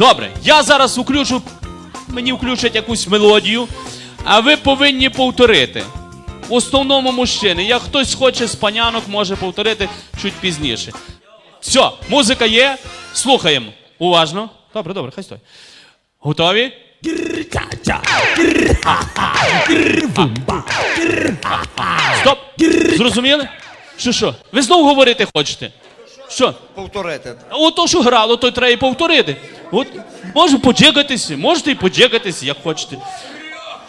Добре, я зараз включу, мені включать якусь мелодію, а ви повинні повторити. В основному мужчини. Як хтось хоче з панянок, може повторити чуть пізніше. Все, музика є. Слухаємо. Уважно. Добре, добре, хай стой. Готові? Стоп! Зрозуміли? Що що? Ви знову говорити хочете? Що? Повторити. А от то, що грало, то треба і повторити. От, може поджигатися, можете і поджигатися, як хочете.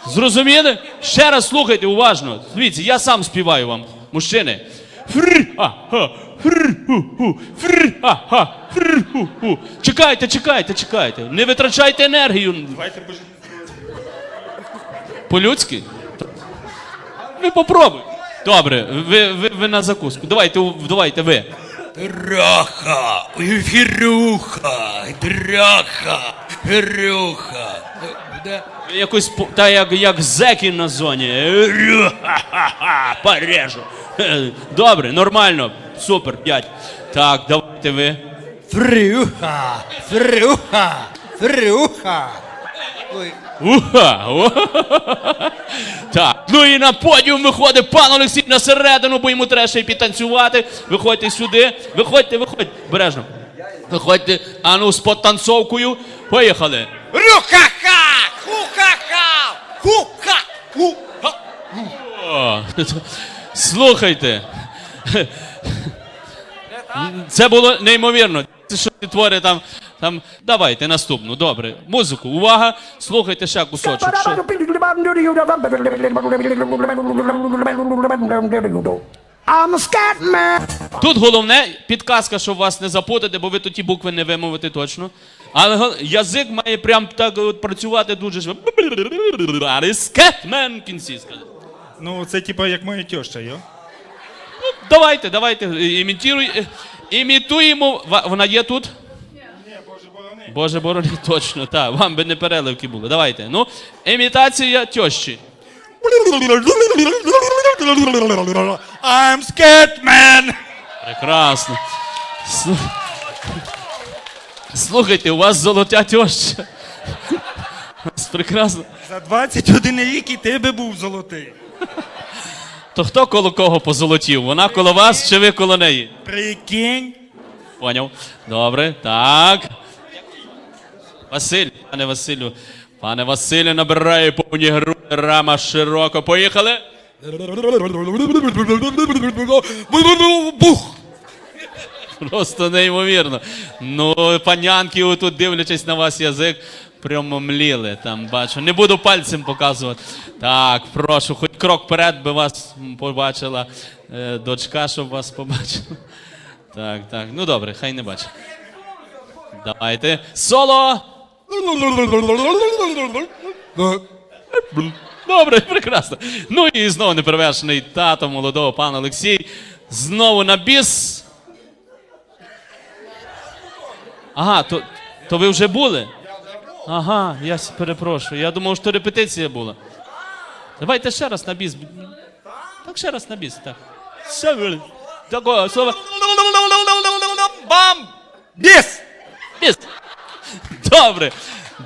Зрозуміли? Ще раз слухайте уважно. Дивіться, я сам співаю вам, мужчини. Фр, а, ха, фр, ху, ху, фр, а, ха, фр, ху, ху. Чекайте, чекайте, чекайте. Не витрачайте енергію. По-людськи? Ви попробуйте. Добре, ви, ви, ви на закуску. Давайте, давайте ви. Драха, вірюха, драха, вірюха. Буде? Якось по- та як, як зеки на зоні. Ха-ха-ха, Порежу. Е, Добре, нормально. Супер, дядь. Так, давайте ви. Фрюха, фрюха, фрюха. Ой, Уха! Так, ну і на подіум виходить пан Олексій на середину, бо йому треба ще й підтанцювати. Виходьте сюди. Виходьте, виходьте. Бережно. Виходьте, а ну з подтанцовкою. Поїхали. Рюха-ха, ху-ха-ха, ху-ха, ху-ха. Слухайте. Це було неймовірно. Що ті твори там. Там. Давайте наступну. Добре. Музику. Увага. Слухайте ще кусочок. Що? I'm a scat man. Тут головне підказка, щоб вас не запутати, бо ви тут ті букви не вимовите точно. Але гол- язик має прям так от працювати дуже швидко. Скетмен в кінці сказати. Ну, це типа як моя теща, йо. Давайте, давайте, е, е, імітуємо. Ва- Вона є тут? Боже борони, точно, так. Вам би не переливки були. Давайте. Ну, імітація тещі. I'm scared, man! Прекрасно. Слу- Слухайте, у вас. У вас Прекрасно. За 21 рік і ти би був золотий. То хто коло кого позолотів? Вона коло вас чи ви коло неї? Прикинь. Поняв. Добре, так. Василь, пане Василю. Пане Василю набирає повні груди, рама широко. Поїхали. Бух! Просто неймовірно. Ну, панянки отут, дивлячись на вас язик, прямо мліли там, бачу. Не буду пальцем показувати. Так, прошу, хоч крок вперед би вас побачила е, дочка, щоб вас побачила. Так, так. Ну добре, хай не бачить. Давайте. Соло! Добре, прекрасно. Ну і знову неперевершений тато молодого пана Олексій. Знову на біс. Ага, то, то ви вже були? Ага, я перепрошую. Я думав, що репетиція була. Давайте ще раз на біс. Так, ще раз на біс, так. Такого слова. Бам! Біс. Добре,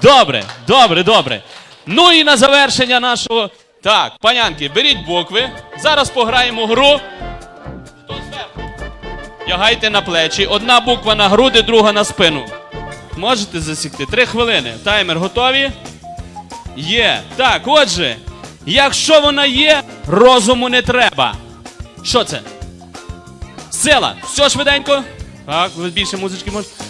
добре, добре, добре. Ну і на завершення нашого. Так, панянки, беріть букви. Зараз пограємо гру. Хто зверху? Лягайте на плечі. Одна буква на груди, друга на спину. Можете засікти? Три хвилини. Таймер готові? Є. Так, отже, якщо вона є, розуму не треба. Що це? Сила. Все швиденько. Так, більше музички можете.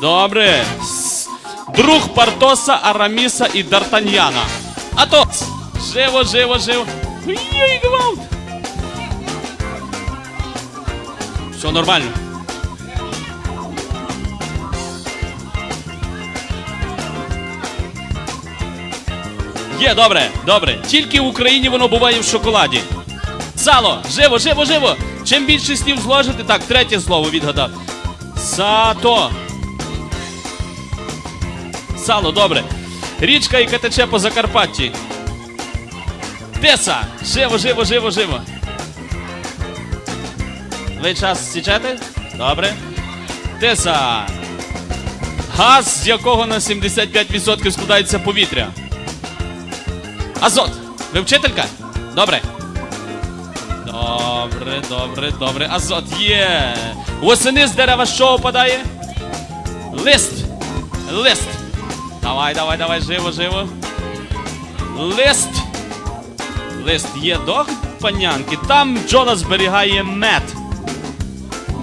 Добре. Друг Партоса, Араміса і Д'Артаньяна. Атос! Живо, живо, живо. Ой, гвалт. Все нормально. Є, добре, добре. Тільки в Україні воно буває в шоколаді. Сало, живо, живо, живо. Чим більше слів зложити, так, третє слово відгадав. Сато. Сало, добре. Річка, яка тече по Закарпатті. Теса. Живо, живо, живо, живо. Ви час січете? Добре. Теса. Газ, з якого на 75% складається повітря. Азот. Ви вчителька? Добре. Добре, добре, добре. Азот є. Восени з дерева що опадає? Лист. Лист. Давай, давай, давай, живо, живо. Лист. Лист є дог, панянки. Там бджола зберігає мед.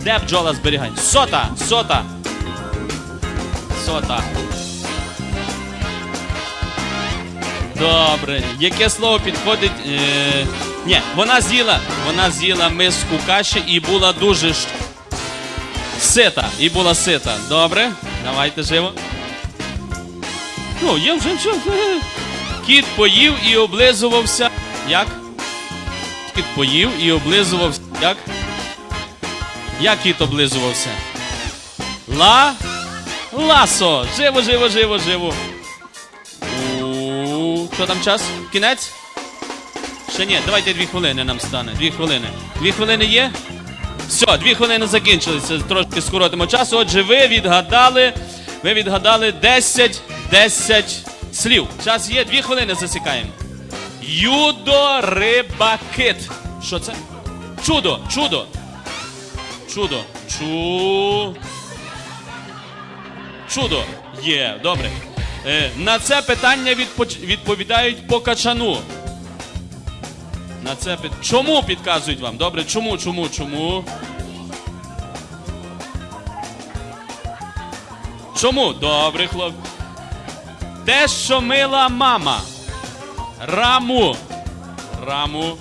Де бджола зберігає? Сота, сота. Сота. Добре. Яке слово підходить? Е... Ні, вона з'їла. Вона з'їла миску каші і була дуже ш... сита. І була сита. Добре. Давайте живо. Ну, є вже все. Кіт поїв і облизувався. Як? Кіт поїв і облизувався. Як? Як кіт облизувався? Ла. Ласо. Живо, живо, живо, живо. У, Що там час? Кінець? Ще ні, давайте дві хвилини нам стане. Дві хвилини. Дві хвилини є? Все, дві хвилини закінчилися. Трошки скоротимо часу. Отже, ви відгадали. Ви відгадали 10, 10 слів. Час є, дві хвилини засікаємо. Юдо риба кит. Що це? Чудо, чудо. Чудо. Чу. Чудо. Є, добре. Е, на це питання відпоч- відповідають по качану. На це під... Чому підказують вам? Добре, чому, чому, чому? Чому? Добре, хлоп. Те, що мила мама. Раму. Раму.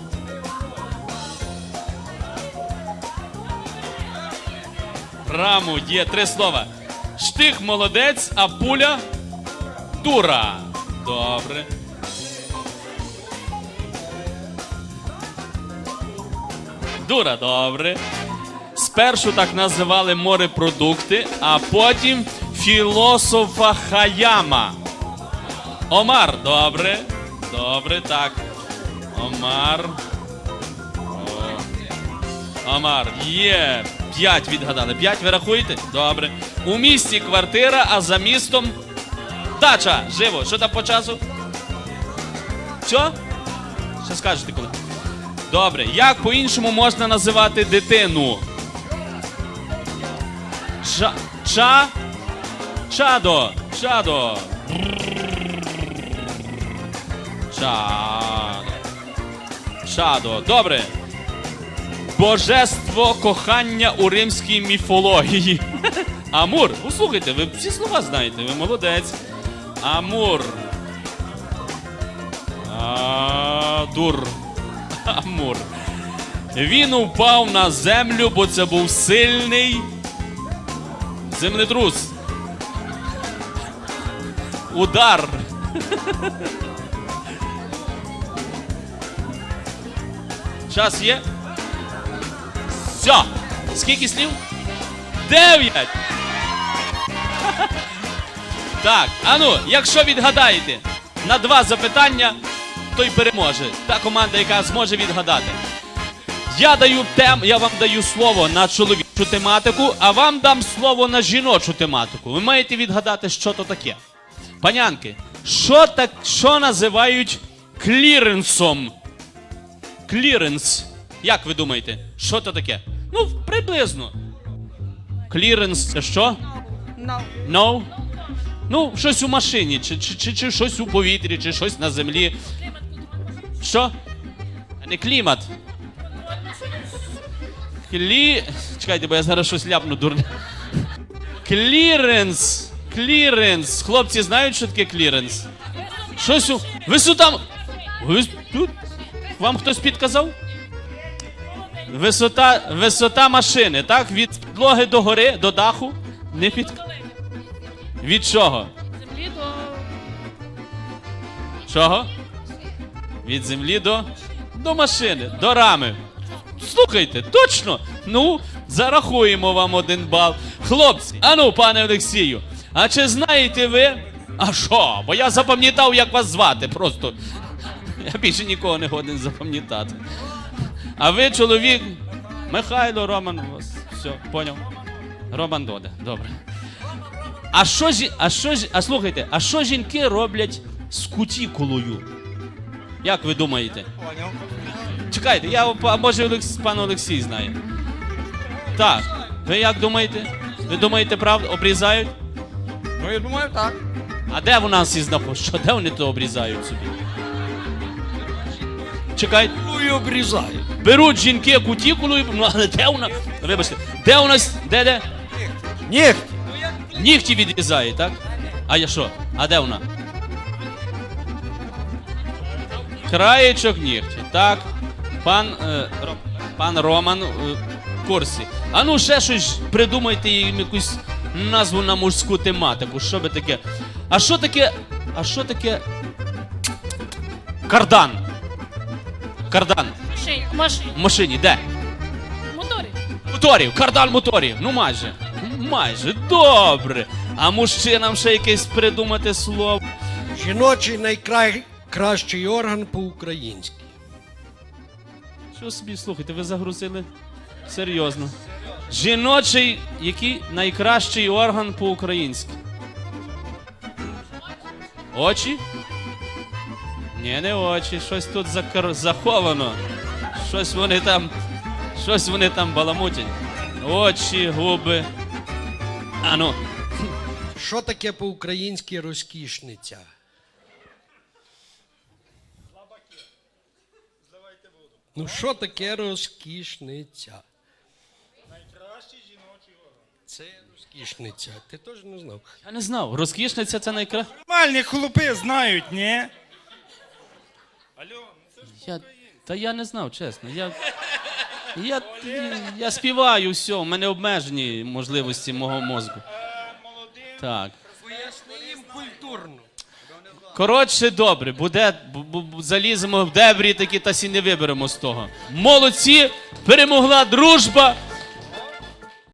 Раму є три слова. Штих молодець, а пуля дура. Добре. Дура, добре. Спершу так називали морепродукти, а потім філософа Хаяма. Омар, добре. Добре, так. Омар. О. Омар. Є. П'ять відгадали. П'ять ви рахуєте? Добре. У місті квартира, а за містом дача. Живо. Що там по часу? Що? Що скажете коли? Добре. Як по-іншому можна називати дитину? Ча. Ча. Чадо. Чадо. Чадо. Чадо. Добре. Божество кохання у римській міфології. Амур. Послухайте, ви всі слова знаєте, ви молодець. Амур. Адур. Амур. Він упав на землю, бо це був сильний землетрус. Удар. Час є? Все. Скільки слів? Дев'ять. Так, а ну, якщо відгадаєте на два запитання, той переможе. Та команда, яка зможе відгадати. Я даю тем, я вам даю слово на чоловічу тематику, а вам дам слово на жіночу тематику. Ви маєте відгадати, що то таке. Панянки, що так, що називають кліренсом? Кліренс. Як ви думаєте, що то таке? Ну, приблизно. Кліренс це що? No. No? Ну, щось у машині, чи, чи, чи, чи щось у повітрі, чи щось на землі. Що? А не клімат. Клі. Чекайте, бо я зараз щось ляпну дурне. Кліренс. Кліренс. Хлопці знають, що таке кліренс? Щось у. Висота. Ви тут? Вам хтось підказав? Висота, висота машини, так? Від підлоги до гори, до даху. Не під. Від чого? Землі до Чого? Від землі до. До машини, до рами. Слухайте, точно. Ну, зарахуємо вам один бал. Хлопці, ану, пане Олексію, а чи знаєте ви? А що? Бо я запам'ятав, як вас звати. Просто. Я більше нікого не годен запам'ятати. А ви, чоловік, Михайло Роман, у вас. Все, поняв. Роман Доде, добре. А що жі... а що жі... а слухайте, а що жінки роблять з кутікулою? Як ви думаєте? Поняв. Чекайте, я а може Олекс... пан Олексій знає. Так. Ви як думаєте? Ви думаєте, правда, обрізають? Ну, я думаю, так. А де в нас і знаходять? Що де вони то обрізають собі? Чекайте. Ну і обрізає. Беруть жінки кутікулу і. Ну, але де вона? Вибачте, де у нас. Де де? Нігті. Нігті відрізає, так? А я що? А де вона? Краєчок нігті, так. Пан, е, пан Роман е, в курсі. А ну ще щось придумайте їм якусь назву на мужську тематику. Що би таке? А що таке? А що таке? Кардан. Кардан. Машині, машині, В машині, де? моторі. Моторів, кардан моторів. Ну майже. Майже. Добре. А мужчинам ще якесь придумати слово. Жіночий найкращий орган по-українськи. Що собі слухайте, ви загрузили? Серйозно. Жіночий, який найкращий орган по-українськи? Очі? Ні, не очі, щось тут заховано. Щось вони там. Щось вони там баламутять. Очі, губи. А ну. Що таке по-українськи розкішниця? Ну, що таке розкішниця? Найкращий жіночий орган. Це розкішниця. Ти теж не знав. Я не знав. Розкішниця це найкраще. Нормальні хлопи знають, ні? Алло, ну це ж Я, та я не знав, чесно. Я, я, я співаю все, у мене обмежені можливості мого мозку. молодий. Так. Поясни їм культурно. Коротше, добре, буде, бу- бу- бу- заліземо в дебрі такі та сі не виберемо з того. Молодці, перемогла дружба.